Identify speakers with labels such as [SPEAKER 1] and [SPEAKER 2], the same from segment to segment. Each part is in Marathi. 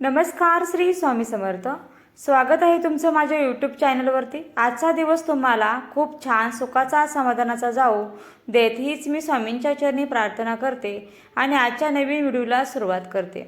[SPEAKER 1] नमस्कार श्री स्वामी समर्थ. स्वागत आहे तुमचं माझ्या यूट्यूब चॅनलवरती आजचा दिवस तुम्हाला खूप छान सुखाचा समाधानाचा जाऊ देत हीच मी स्वामींच्या चरणी प्रार्थना करते आणि आजच्या नवीन व्हिडिओला सुरुवात करते.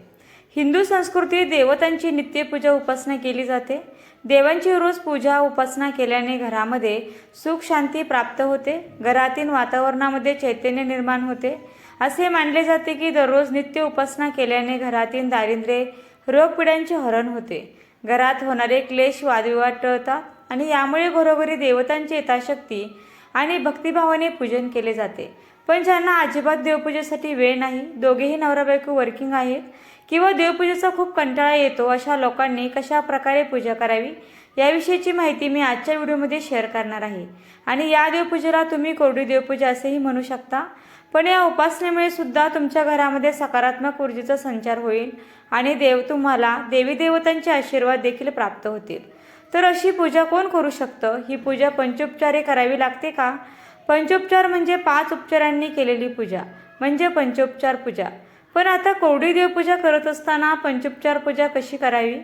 [SPEAKER 1] हिंदू संस्कृतीत देवतांची नित्यपूजा उपासना केली जाते. देवांची रोज पूजा उपासना केल्याने घरामध्ये सुख शांती प्राप्त होते. घरातील वातावरणामध्ये चैतन्य निर्माण होते. असे मानले जाते की दररोज नित्य उपासना केल्याने घरातील दारिद्र्य रोगपिड्यांचे हरण होते. घरात होणारे क्लेश वादविवाद टळतात आणि यामुळे घरोघरी देवतांची यथाशक्ती आणि भक्तिभावाने पूजन केले जाते. पण ज्यांना अजिबात देवपूजेसाठी वेळ नाही दोघेही नवरा बायको वर्किंग आहेत किंवा देवपूजेचा खूप कंटाळा येतो अशा लोकांनी कशा प्रकारे पूजा करावी याविषयीची माहिती मी आजच्या व्हिडिओमध्ये शेअर करणार आहे. आणि या देवपूजेला तुम्ही कोरडी देवपूजा असेही म्हणू शकता. पण या उपासनेमुळे सुद्धा तुमच्या घरामध्ये सकारात्मक ऊर्जेचा संचार होईल आणि देव तुम्हाला देवी देवतांचे आशीर्वाद देखील प्राप्त होतील. तर अशी पूजा कोण करू शकतं? ही पूजा पंचोपचारे करावी लागते का? पंचोपचार म्हणजे पाच उपचारांनी केलेली पूजा म्हणजे पंचोपचार पूजा. पण आता कोवडी देवपूजा करत असताना पंचोपचार पूजा कशी करावी?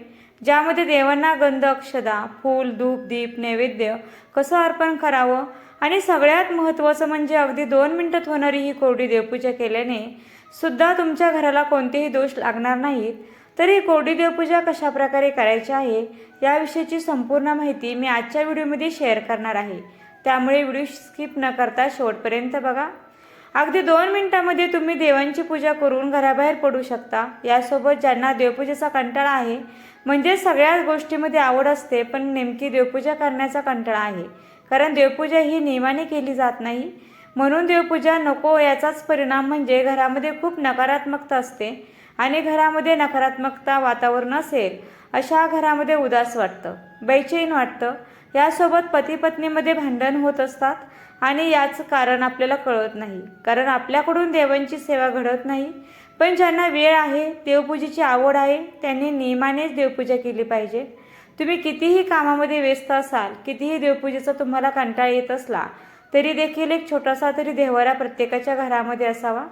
[SPEAKER 1] ज्यामध्ये देवांना गंध अक्षदा फूल धूप दीप नैवेद्य कसं अर्पण करावं? आणि सगळ्यात महत्त्वाचं म्हणजे अगदी दोन मिनटात होणारी ही कोरडी देवपूजा केल्याने सुद्धा तुमच्या घराला कोणतेही दोष लागणार नाहीत. तर ही कोरडी देवपूजा कशा प्रकारे करायची आहे याविषयीची संपूर्ण माहिती मी आजच्या व्हिडिओमध्ये शेअर करणार आहे. त्यामुळे व्हिडिओ स्किप न करता शेवटपर्यंत बघा. अगदी दोन मिनटामध्ये तुम्ही देवांची पूजा करून घराबाहेर पडू शकता. यासोबत ज्यांना देवपूजेचा कंटाळा आहे म्हणजे सगळ्याच गोष्टीमध्ये आवड असते पण नेमकी देवपूजा करण्याचा कंटाळा आहे. कारण देवपूजा ही नियमाने केली जात नाही. म्हणून देवपूजा नको याचाच परिणाम म्हणजे घरामध्ये खूप नकारात्मकता असते आणि घरामध्ये नकारात्मकता वातावरण असेल अशा घरामध्ये उदास वाटतं बैचैन वाटतं. यासोबत पती पत्नीमध्ये भांडण होत असतात आणि याचं कारण आपल्याला कळत नाही. कारण आपल्याकडून देवांची सेवा घडत नाही. पण ज्यांना वेळ आहे देवपूजेची आवड आहे त्यांनी नियमानेच देवपूजा केली पाहिजे. तुम्ही कितीही कामामध्ये व्यस्त असाल कितीही देवपूजेचा तुम्हाला कंटाळा येत असला तरी देखील एक छोटासा तरी देवारा प्रत्येकाच्या घरामध्ये असावा.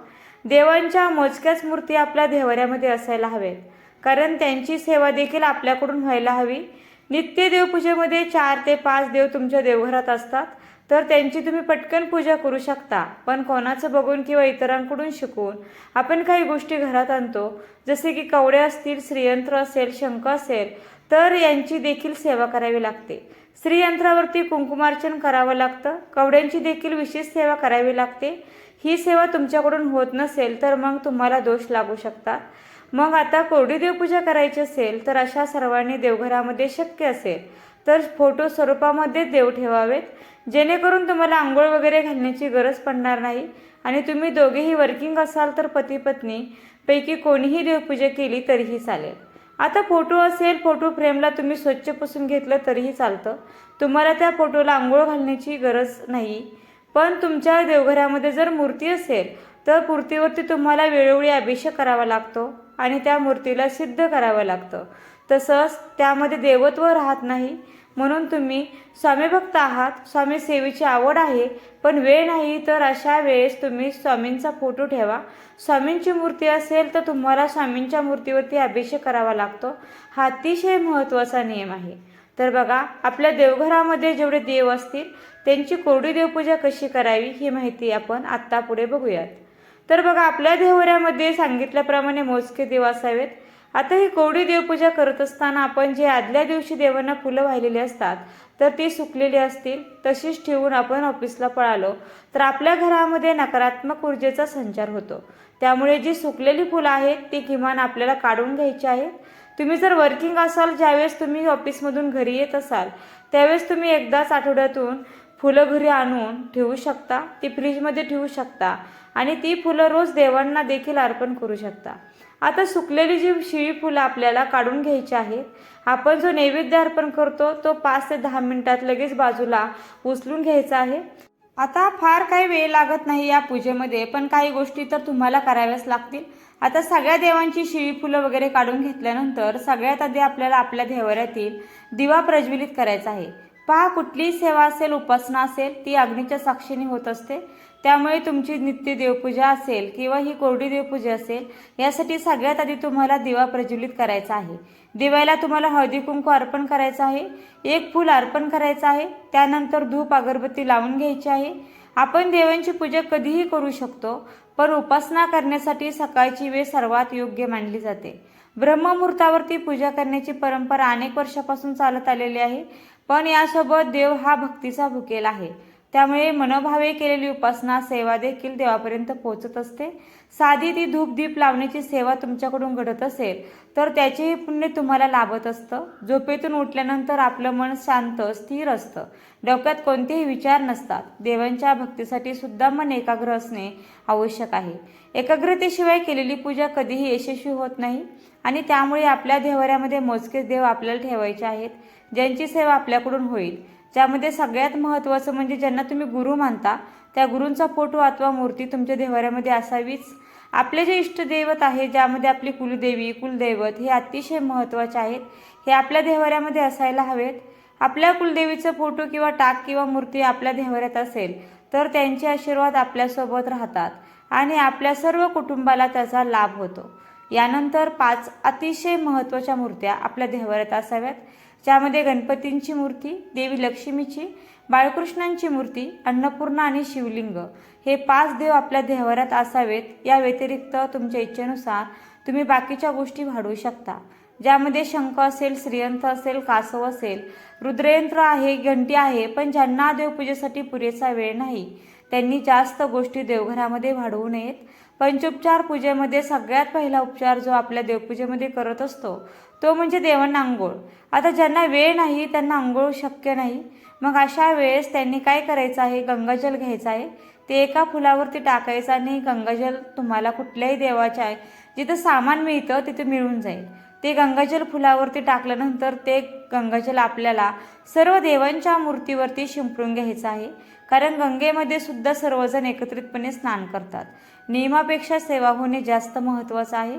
[SPEAKER 1] देवांच्या मोजक्याच मूर्ती आपल्या देवाऱ्यामध्ये असायला हवेत कारण त्यांची सेवा देखील आपल्याकडून व्हायला हवी. नित्य देवपूजेमध्ये चार ते पाच देव तुमच्या देवघरात असतात तर त्यांची तुम्ही पटकन पूजा करू शकता. पण कोणाचं बघून किंवा इतरांकडून शिकून आपण काही गोष्टी घरात आणतो जसे की कवडे असतील श्रीयंत्र असेल शंख असेल तर यांची देखील सेवा करावी लागते. श्रीयंत्रावरती कुंकुमार्चन करावं लागतं. कवड्यांची देखील विशेष सेवा करावी लागते. ही सेवा तुमच्याकडून होत नसेल तर मग तुम्हाला दोष लागू शकतात. मग आता कोरडी देवपूजा करायची असेल तर अशा सर्वांनी देवघरामध्ये शक्य असेल तर फोटो स्वरूपामध्ये देव ठेवावेत. जेणेकरून तुम्हाला आंघोळ वगैरे घालण्याची गरज पडणार नाही. आणि तुम्ही दोघेही वर्किंग असाल तर पती पत्नी पैकी कोणीही देवपूजा केली तरीही चालेल. आता फोटो असेल फोटो फ्रेमला तुम्ही स्वच्छ पुसून घेतलं तरीही चालतं. तुम्हाला त्या फोटोला आंघोळ घालण्याची गरज नाही. पण तुमच्या देवघरामध्ये जर मूर्ती असेल तर मूर्तीवरती तुम्हाला वेळोवेळी अभिषेक करावा लागतो आणि त्या मूर्तीला सिद्ध करावं लागतं. तसंच त्यामध्ये देवत्व राहत नाही. म्हणून तुम्ही स्वामीभक्त आहात स्वामी सेवेची आवड आहे पण वेळ नाही तर अशा वेळेस तुम्ही स्वामींचा फोटो ठेवा. स्वामींची मूर्ती असेल तर तुम्हाला स्वामींच्या मूर्तीवरती अभिषेक करावा लागतो. हा अतिशय महत्त्वाचा नियम आहे. तर बघा आपल्या देवघरामध्ये जेवढे देव असतील त्यांची कोरडी देवपूजा कशी करावी ही माहिती आपण आत्ता पुढे बघूयात. तर बघा आपल्या देवऱ्यामध्ये सांगितल्याप्रमाणे मोजके देव असावेत. आता ही कोवडी देवपूजा करत असताना आपण जे आदल्या दिवशी देवांना फुलं वाहिलेली असतात तर ती सुकलेली असतील तशीच ठेवून आपण ऑफिसला पळालो तर आपल्या घरामध्ये नकारात्मक ऊर्जेचा संचार होतो. त्यामुळे जी सुकलेली फुलं आहेत ती किमान आपल्याला काढून घ्यायची आहेत. तुम्ही जर वर्किंग असाल ज्यावेळेस तुम्ही ऑफिसमधून घरी येत असाल त्यावेळेस तुम्ही एकदाच आठवड्यातून फुलं घरी आणून ठेवू शकता ती फ्रीजमध्ये ठेवू शकता आणि ती फुलं रोज देवांना देखील अर्पण करू शकता. आता सुकलेली जी शिळी फुलं आपल्याला काढून घ्यायची आहेत आपण जो नैवेद्य अर्पण करतो तो पाच ते दहा मिनिटात लगेच बाजूला उचलून घ्यायचा आहे. आता फार काही वेळ लागत नाही या पूजेमध्ये पण काही गोष्टी तर तुम्हाला कराव्याच लागतील. आता सगळ्या देवांची शिळी फुलं वगैरे काढून घेतल्यानंतर सगळ्यात आधी आपल्याला आपल्या देवाऱ्यातील दिवा प्रज्वलित करायचा आहे. पहा कुठलीही सेवा असेल उपासना असेल ती अग्नीच्या साक्षीने होत असते. त्यामुळे तुमची नित्य देवपूजा असेल किंवा ही कोरडी देवपूजा असेल यासाठी सगळ्यात आधी तुम्हाला दिवा प्रज्वलित करायचा आहे. दिव्याला तुम्हाला हळदी कुंकू अर्पण करायचं आहे एक फूल अर्पण करायचं आहे त्यानंतर धूप अगरबत्ती लावून घ्यायची आहे. आपण देवांची पूजा कधीही करू शकतो पण उपासना करण्यासाठी सकाळची वेळ सर्वात योग्य मानली जाते. ब्रह्ममुहूर्तावरती पूजा करण्याची परंपरा अनेक वर्षापासून चालत आलेली आहे पण यासोबत देव हा भक्तीचा भुकेल आहे. त्यामुळे मनोभावे केलेली उपासना सेवा देखील देवापर्यंत पोहोचत असते. साधी ती धूप दीप लावण्याची सेवा तुमच्याकडून घडत असेल तर त्याचेही पुण्य तुम्हाला लाभत असतं. झोपेतून उठल्यानंतर आपलं मन शांत स्थिर असतं. डोक्यात कोणतेही विचार नसतात. देवांच्या भक्तीसाठी सुद्धा मन एकाग्र असणे आवश्यक आहे. एकाग्रतेशिवाय केलेली पूजा कधीही यशस्वी होत नाही आणि त्यामुळे आपल्या देवाऱ्यामध्ये मोजकेच देव आपल्याला ठेवायचे आहेत ज्यांची सेवा आपल्याकडून होईल. ज्यामध्ये सगळ्यात महत्त्वाचं म्हणजे ज्यांना तुम्ही गुरु मानता त्या गुरूंचा फोटो अथवा मूर्ती तुमच्या देवाऱ्यामध्ये असावीच. आपले जे इष्टदैवत आहे ज्यामध्ये आपली कुलदेवी कुलदैवत हे अतिशय महत्त्वाचे आहेत हे आपल्या देवाऱ्यामध्ये असायला हवेत. आपल्या कुलदेवीचं फोटो किंवा टाक किंवा मूर्ती आपल्या देवाऱ्यात असेल तर त्यांचे आशीर्वाद आपल्यासोबत राहतात आणि आपल्या सर्व कुटुंबाला त्याचा लाभ होतो. यानंतर पाच अतिशय महत्त्वाच्या मूर्त्या आपल्या देवाऱ्यात असाव्यात. ज्यामध्ये गणपतींची मूर्ती देवी लक्ष्मीची बाळकृष्णांची मूर्ती अन्नपूर्णा आणि शिवलिंग हे पाच देव आपल्या देवारात असावेत. या व्यतिरिक्त तुमच्या इच्छेनुसार तुम्ही बाकीच्या गोष्टी वाढवू शकता. ज्यामध्ये शंख असेल श्रीयंत्र असेल कासव असेल रुद्रयंत्र आहे घंटी आहे पण ज्यांना देवपूजेसाठी पुरेसा वेळ नाही त्यांनी जास्त गोष्टी देवघरामध्ये वाढवू नयेत. पंचोपचार पूजेमध्ये सगळ्यात पहिला उपचार जो आपल्या देवपूजेमध्ये करत असतो तो म्हणजे देवांना आंघोळ. आता ज्यांना वेळ नाही त्यांना आंघोळ शक्य नाही. मग अशा वेळेस त्यांनी काय करायचं आहे? गंगाजल घ्यायचं आहे. ते एका फुलावरती टाकायचं आणि गंगाजल तुम्हाला कुठल्याही देवाच्या आहे जिथं सामान मिळतं तिथे मिळून जाईल. ते गंगाजल फुलावरती टाकल्यानंतर ते गंगाजल आपल्याला सर्व देवांच्या मूर्तीवरती शिंपडून घ्यायचं आहे. कारण गंगेमध्ये सुद्धा सर्वजण एकत्रितपणे स्नान करतात. नियमापेक्षा सेवा होणे जास्त महत्त्वाचं आहे.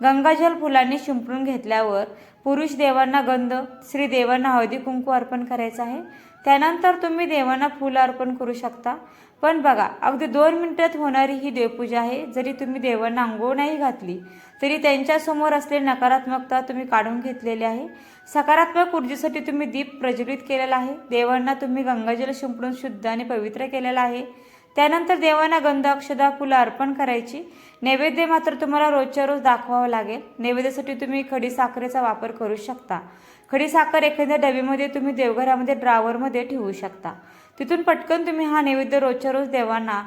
[SPEAKER 1] गंगाजल फुलांनी शिंपडून घेतल्यावर पुरुष देवांना गंध स्त्री देवांना हळदी कुंकू अर्पण करायचं आहे. त्यानंतर तुम्ही देवांना फुलं अर्पण करू शकता. पण बघा अगदी दोन मिनिटात होणारी ही देवपूजा आहे. जरी तुम्ही देवांना आंघोळ नाही घातली तरी त्यांच्यासमोर असलेली नकारात्मकता तुम्ही काढून घेतलेली आहे. सकारात्मक ऊर्जेसाठी तुम्ही दीप प्रज्वलित केलेला आहे. देवांना तुम्ही गंगाजल शिंपडून शुद्ध आणि पवित्र केलेला आहे. त्यानंतर देवांना गंध अक्षदा फुलं अर्पण करायची. नैवेद्य मात्र तुम्हाला रोजच्या रोज दाखवावं लागेल. नैवेद्यासाठी तुम्ही खडी साखरेचा वापर करू शकता. खडी साखर एखाद्या डबीमध्ये तुम्ही देवघरामध्ये ड्रावरमध्ये ठेवू शकता. तिथून पटकन तुम्ही हा नैवेद्य रोजच्या रोज देवांना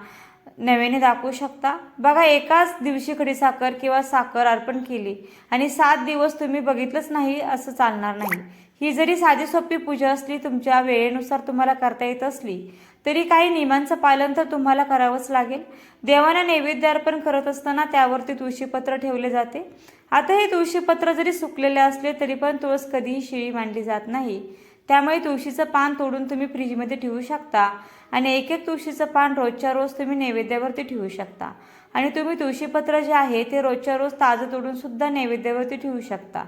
[SPEAKER 1] नव्याने दाखवू शकता. बघा एकाच दिवशी खडी साखर किंवा साखर अर्पण केली आणि सात दिवस तुम्ही बघितलंच नाही असं चालणार नाही. ही जरी साधी सोपी पूजा असली तुमच्या वेळेनुसार तुम्हाला करता येत असली तरी काही नियमांचं पालन तर तुम्हाला करावंच लागेल. देवांना नैवेद्य अर्पण करत असताना त्यावरती तुळशीपत्र ठेवले जाते. आता हे तुळशीपत्र जरी सुकलेले असले तरी पण तुळस कधीही शिळी मांडली जात नाही. त्यामुळे तुळशीचं पान तोडून तुम्ही फ्रीजमध्ये ठेवू शकता आणि एक एक तुळशीचं पान रोजच्या रोज तुम्ही नैवेद्यावरती ठेवू शकता. आणि तुम्ही तुळशीपत्र जे आहे ते रोजच्या रोज ताजं तोडून सुद्धा नैवेद्यावरती ठेवू शकता.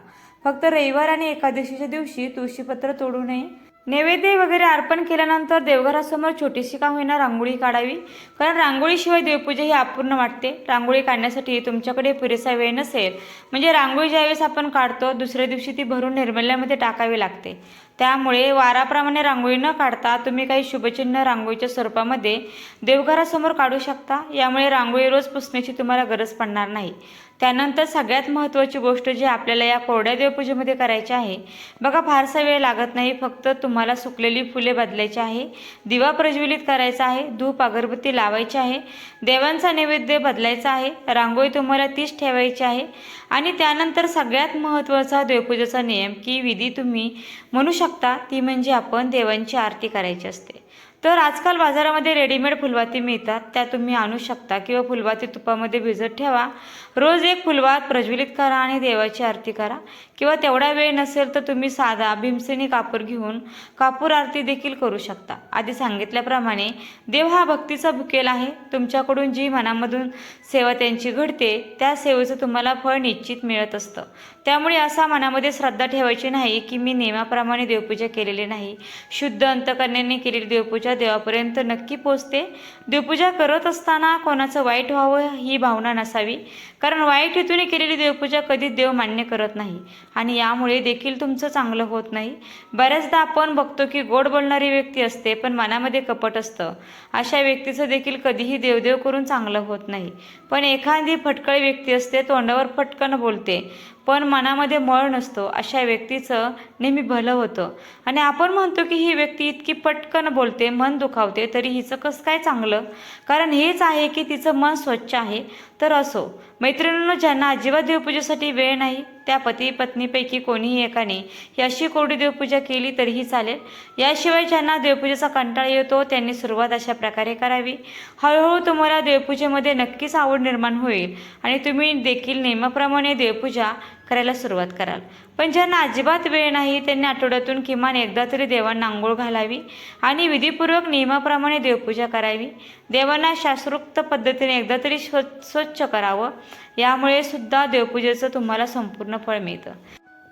[SPEAKER 1] फक्त रविवार आणि एकादशीच्या दिवशी तुळशीपत्र तोडू नये. नैवेद्य वगैरे अर्पण केल्यानंतर देवघरासमोर छोटीशी का होईना रांगोळी काढावी. कारण रांगोळीशिवाय देवपूजा ही अपूर्ण वाटते. रांगोळी काढण्यासाठी तुमच्याकडे पुरेसा वेळ नसेल. म्हणजे रांगोळी ज्यावेळेस आपण काढतो दुसऱ्या दिवशी ती भरून निर्मल्यामध्ये टाकावी लागते. त्यामुळे वाराप्रमाणे रांगोळी न काढता तुम्ही काही शुभचिन्ह रांगोळीच्या स्वरूपामध्ये देवघरासमोर काढू शकता. यामुळे रांगोळी रोज पुसण्याची तुम्हाला गरज पडणार नाही. त्यानंतर सगळ्यात महत्त्वाची गोष्ट जी आपल्याला या कोरड्या देवपूजेमध्ये करायची आहे बघा फारसा वेळ लागत नाही फक्त तुम्हाला सुकलेली फुले बदलायची आहे दिवा प्रज्वलित करायचा आहे धूप अगरबत्ती लावायची आहे देवांचा नैवेद्य बदलायचा आहे रांगोळी तुम्हाला तीच ठेवायची आहे. आणि त्यानंतर सगळ्यात महत्त्वाचा देवपूजेचा नियम की विधी तुम्ही म्हणू शकता ती म्हणजे आपण देवांची आरती करायची असते. तर आजकाल बाजारामध्ये रेडीमेड फुलवाती मिळतात. त्या तुम्ही आणू शकता किंवा फुलवाती तुपामध्ये भिजत ठेवा. रोज एक फुलवात प्रज्वलित करा आणि देवाची आरती करा. किंवा तेवढा वेळ नसेल तर तुम्ही साधा भीमसेनी कापूर घेऊन कापूर आरती देखील करू शकता. आधी सांगितल्याप्रमाणे देव हा भक्तीचा भुकेल आहे. तुमच्याकडून जी मनामधून सेवा त्यांची घडते त्या सेवेचं तुम्हाला फळ निश्चित मिळत असतं. त्यामुळे असा मनामध्ये श्रद्धा ठेवायची नाही की मी नियमाप्रमाणे देवपूजा केलेली नाही. शुद्ध अंतकरणाने केलेली देवपूजा देवापर्यंत नक्की पोचते. देवपूजा करत असताना कोणाचं वाईट व्हावं ही भावना नसावी. कारण वाईट हेतूने केलेली देवपूजा कधीच देव मान्य करत नाही. आणि यामुळे देखील तुमचं चांगलं होत नाही. बऱ्याचदा आपण बघतो की गोड बोलणारी व्यक्ती असते पण मनामध्ये कपट असतं. अशा व्यक्तीचं देखील कधीही देवदेव करून चांगलं होत नाही. पण एखादी फटकळ व्यक्ती असते तोंडावर फटकन बोलते. पण मनामध्ये मळ नसतो अशा व्यक्तीचं नेहमी भलं होतं. आणि आपण म्हणतो की ही व्यक्ती इतकी पटकन बोलते मन दुखावते तरी हिचं कसं काय चांगलं? कारण हेच आहे की तिचं मन स्वच्छ आहे. तर असो मैत्रिणींनो ज्यांना अजिबात देवपूजेसाठी वेळ नाही त्या पती पत्नीपैकी कोणीही एकाने ही अशी कोरडी देवपूजा केली तरीही चालेल. याशिवाय ज्यांना देवपूजेचा कंटाळा येतो त्यांनी सुरुवात अशा प्रकारे करावी. हळूहळू तुम्हाला देवपूजेमध्ये नक्कीच आवड निर्माण होईल. आणि तुम्ही देखील नियमाप्रमाणे देवपूजा करायला सुरुवात कराल. पण ज्यांना अजिबात वेळ नाही त्यांनी आठवड्यातून किमान एकदा तरी देवांना आंघोळ घालावी आणि विधीपूर्वक नियमाप्रमाणे देवपूजा करावी. देवांना शास्त्रोक्त पद्धतीने एकदा तरी स्व स्वच्छ करावं. यामुळे सुद्धा देवपूजेचं तुम्हाला संपूर्ण फळ मिळतं.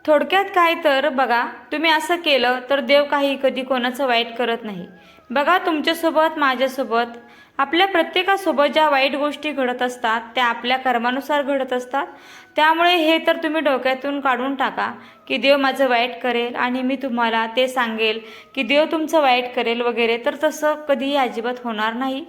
[SPEAKER 1] थोडक्यात काय तर बघा तुम्ही असं केलं तर देव काही कधी कोणाचं वाईट करत नाही. बघा तुमच्यासोबत माझ्यासोबत आपल्या प्रत्येकासोबत ज्या वाईट गोष्टी घडत असतात त्या आपल्या कर्मानुसार घडत असतात. त्यामुळे हे तर तुम्ही डोक्यातून काढून टाका की देव माझं वाईट करेल आणि मी तुम्हाला ते सांगेल की देव तुमचं वाईट करेल वगैरे तर तसं कधीही अजिबात होणार नाही.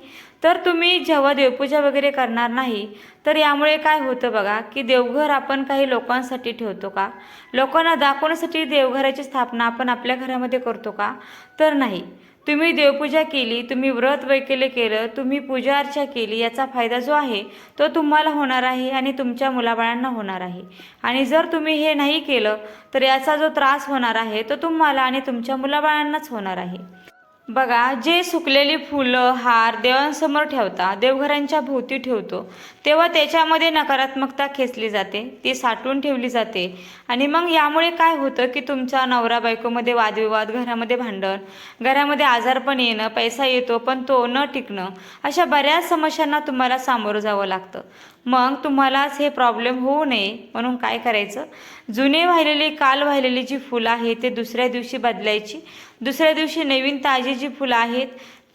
[SPEAKER 1] तर तुम्ही जेव्हा देवपूजा वगैरे करणार नाही तर यामुळे काय होतं बघा की देवघर आपण काही लोकांसाठी ठेवतो का? लोकांना दाखवण्यासाठी देवघराची स्थापना आपण आपल्या घरामध्ये करतो का? तर नाही. तुम्ही देवपूजा केली तुम्ही व्रत वैकल्य केलं तुम्ही पूजा अर्चा केली याचा फायदा जो आहे तो तुम्हाला होणार आहे आणि तुमच्या मुलाबाळांना होणार आहे. आणि जर तुम्ही हे नाही केलं तर याचा जो त्रास होणार आहे तो तुम्हाला आणि तुमच्या मुलाबाळांनाच होणार आहे. बघा जे सुकलेली फुलं हार देवांसमोर ठेवता देवघरांच्या भोवती ठेवतो तेव्हा त्याच्यामध्ये नकारात्मकता खेचली जाते ती साठवून ठेवली जाते. आणि मग यामुळे काय होतं की तुमच्या नवरा बायकोमध्ये वादविवाद घरामध्ये भांडण घरामध्ये आजारपण येणं पैसा येतो पण तो न टिकणं अशा बऱ्याच समस्यांना तुम्हाला सामोरं जावं लागतं. मग तुम्हालाच हे प्रॉब्लेम होऊ नये म्हणून काय करायचं? जुने वाहिलेली काल वाहिलेली जी फुलं आहे ते दुसऱ्या दिवशी बदलायची. दुसऱ्या दिवशी नवीन ताजी जी फुलं आहेत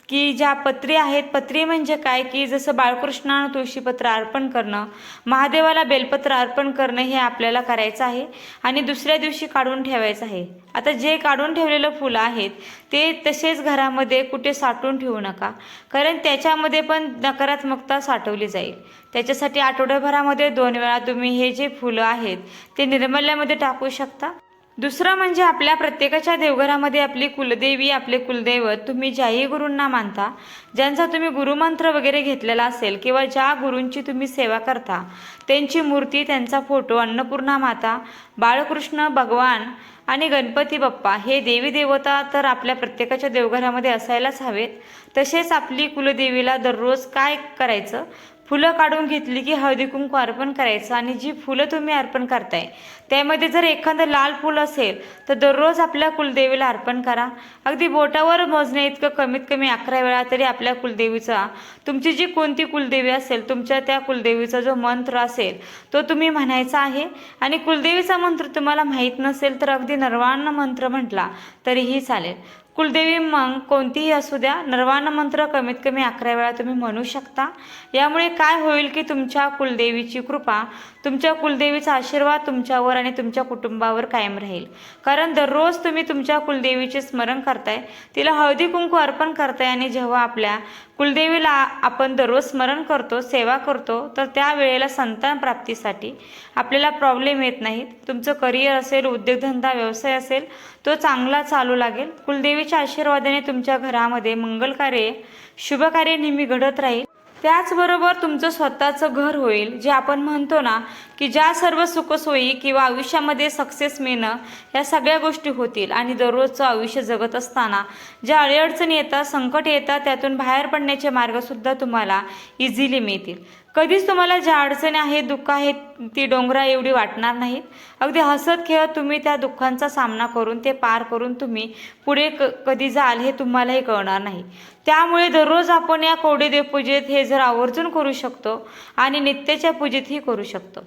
[SPEAKER 1] की ज्या पत्री आहेत पत्री म्हणजे काय? की जसं बाळकृष्णानं तुळशीपत्र अर्पण करणं महादेवाला बेलपत्र अर्पण करणं हे आपल्याला करायचं आहे आणि दुसऱ्या दिवशी काढून ठेवायचं आहे. आता जे काढून ठेवलेलं फुलं आहेत ते तसेच घरामध्ये कुठे साठवून ठेवू नका. कारण त्याच्यामध्ये पण नकारात्मकता साठवली जाईल. त्याच्यासाठी आठवड्याभरामध्ये दोन वेळा तुम्ही हे जे फुलं आहेत ते निर्मल्यामध्ये टाकू शकता? दुसरं म्हणजे आपल्या प्रत्येकाच्या देवघरामध्ये आपली कुलदेवी आपले कुलदैवत तुम्ही ज्याही गुरूंना मानता ज्यांचा तुम्ही गुरुमंत्र वगैरे घेतलेला असेल किंवा ज्या गुरूंची तुम्ही सेवा करता त्यांची मूर्ती त्यांचा फोटो अन्नपूर्णा माता बाळकृष्ण भगवान आणि गणपती बाप्पा हे देवी देवता तर आपल्या प्रत्येकाच्या देवघरामध्ये असायलाच हवेत. तसेच आपली कुलदेवीला दररोज काय करायचं? फुलं काढून घेतली की हळदी कुंकू अर्पण करायचं आणि जी फुलं तुम्ही अर्पण करताय त्यामध्ये जर एखादं लाल फुल असेल तर दररोज आपल्या कुलदेवीला अर्पण करा. अगदी बोटावर मोजणे इतकं कमीत कमी अकरा वेळा तरी आपल्या कुलदेवीचा तुमची जी कोणती कुलदेवी असेल तुमच्या त्या कुलदेवीचा जो मंत्र असेल तो तुम्ही म्हणायचा आहे. आणि कुलदेवीचा मंत्र तुम्हाला माहीत नसेल तर अगदी नर्वाण मंत्र म्हटला तरीही चालेल. कुलदेवी मग कोणतीही असू द्या नर्वान मंत्र कमीत कमी अकरा वेळा तुम्ही म्हणू शकता. यामुळे काय होईल की तुमच्या कुलदेवीची कृपा तुमच्या कुलदेवीचा आशीर्वाद तुमच्यावर आणि तुमच्या कुटुंबावर कायम राहील. कारण दररोज तुम्ही तुमच्या कुलदेवीचे स्मरण करताय तिला हळदी कुंकू अर्पण करताय आणि जेव्हा आपल्या कुलदेवीला आपण दररोज स्मरण करतो सेवा करतो तर त्या वेळेला संतान प्राप्तीसाठी आपल्याला प्रॉब्लेम येत नाहीत. तुमचं करिअर असेल उद्योगधंदा व्यवसाय असेल तो चांगला चालू लागेल. कुलदेवीच्या आशीर्वादाने तुमच्या घरामध्ये मंगलकार्य शुभकार्य नेहमी घडत राहील. त्याचबरोबर तुमचं स्वतःचं घर होईल जे आपण म्हणतो ना की ज्या सर्व सुखसोयी किंवा आयुष्यामध्ये सक्सेस मिळणं या सगळ्या गोष्टी होतील. आणि दररोजचं आयुष्य जगत असताना ज्या अडीअडचणी येतात संकट येतात त्यातून बाहेर पडण्याचे मार्गसुद्धा तुम्हाला इझिली मिळतील. कधीच तुम्हाला ज्या अडचणी आहेत दुःख आहेत ती डोंगरा एवढी वाटणार नाहीत. अगदी हसत खेळत तुम्ही त्या दुःखांचा सामना करून ते पार करून तुम्ही पुढे क कधी जाल हे तुम्हालाही कळणार नाही. त्यामुळे दररोज आपण या कोडेदेव पूजेत हे जर आवर्जून करू शकतो आणि नित्याच्या पूजेतही करू शकतो.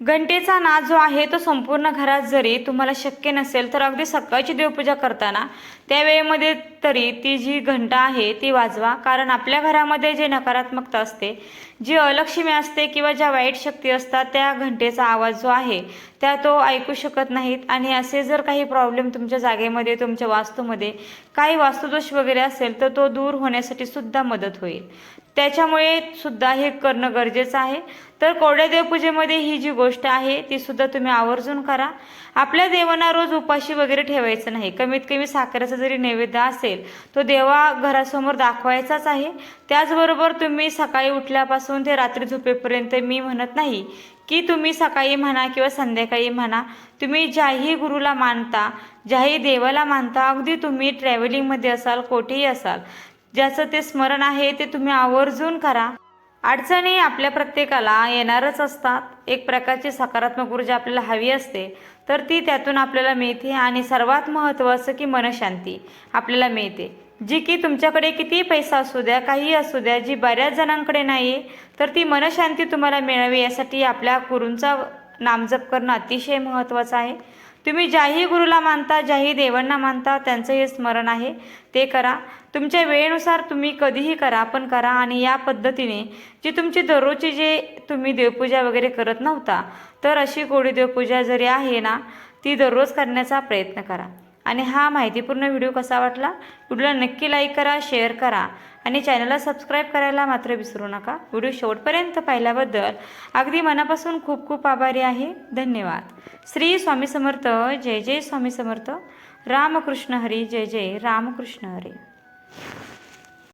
[SPEAKER 1] घंटेचा नाद जो आहे तो संपूर्ण घरात जरी तुम्हाला शक्य नसेल तर अगदी सकाळची देवपूजा करताना त्या वेळेमध्ये तरी ती जी घंटा आहे ती वाजवा. कारण आपल्या घरामध्ये जे नकारात्मकता असते जी अलक्ष्मी असते किंवा ज्या वाईट शक्ती असतात त्या घंटेचा आवाज जो आहे त्या तो ऐकू शकत नाहीत. आणि असे जर काही प्रॉब्लेम तुमच्या जागेमध्ये तुमच्या वास्तूमध्ये काही वास्तुदोष वगैरे असेल तर तो दूर होण्यासाठी सुद्धा मदत होईल. त्याच्यामुळे सुद्धा हे करणं गरजेचं आहे. तर कोरड्या देवपूजेमध्ये ही जी गोष्ट आहे ती सुद्धा तुम्ही आवर्जून करा. आपल्या देवांना रोज उपाशी वगैरे ठेवायचं नाही. कमीत कमी साखरेचा जरी नैवेद्य असेल तो देवा घरासमोर दाखवायचाच आहे. त्याचबरोबर तुम्ही सकाळी उठल्यापासून ते रात्री झोपेपर्यंत मी म्हणत नाही की तुम्ही सकाळी म्हणा किंवा संध्याकाळी म्हणा तुम्ही ज्याही गुरुला मानता ज्याही देवाला मानता अगदी तुम्ही ट्रॅव्हलिंगमध्ये असाल कोठेही असाल ज्याचं ते स्मरण आहे ते तुम्ही आवर्जून करा. अडचणी आपल्या प्रत्येकाला येणारच असतात. एक प्रकारची सकारात्मक ऊर्जा आपल्याला हवी असते तर ती त्यातून आपल्याला मिळते आणि सर्वात महत्त्वाचं की मनशांती आपल्याला मिळते. जी की तुमच्याकडे किती पैसा असू द्या काही असू द्या जी बऱ्याच जणांकडे नाही आहे तर ती मनशांती तुम्हाला मिळावी यासाठी आपल्या गुरूंचा नामजप करणं अतिशय महत्त्वाचं आहे. तुम्ही ज्याही गुरुला मानता ज्याही देवांना मानता त्यांचं हे स्मरण आहे ते करा. तुमच्या वेळेनुसार तुम्ही कधीही करा पण करा आणि या पद्धतीने जी तुमची दररोजची जे तुम्ही देवपूजा वगैरे करत नव्हता तर अशी कोडी देवपूजा जरी आहे ना ती दररोज करण्याचा प्रयत्न करा. आणि हा माहितीपूर्ण व्हिडिओ कसा वाटला? व्हिडिओला नक्की लाईक करा शेअर करा आणि चॅनलला सबस्क्राईब करायला मात्र विसरू नका. व्हिडिओ शेवटपर्यंत पाहिल्याबद्दल अगदी मनापासून खूप खूप आभारी आहे. धन्यवाद. श्री स्वामी समर्थ जय जय स्वामी समर्थ. रामकृष्ण हरी जय जय रामकृष्ण हरी.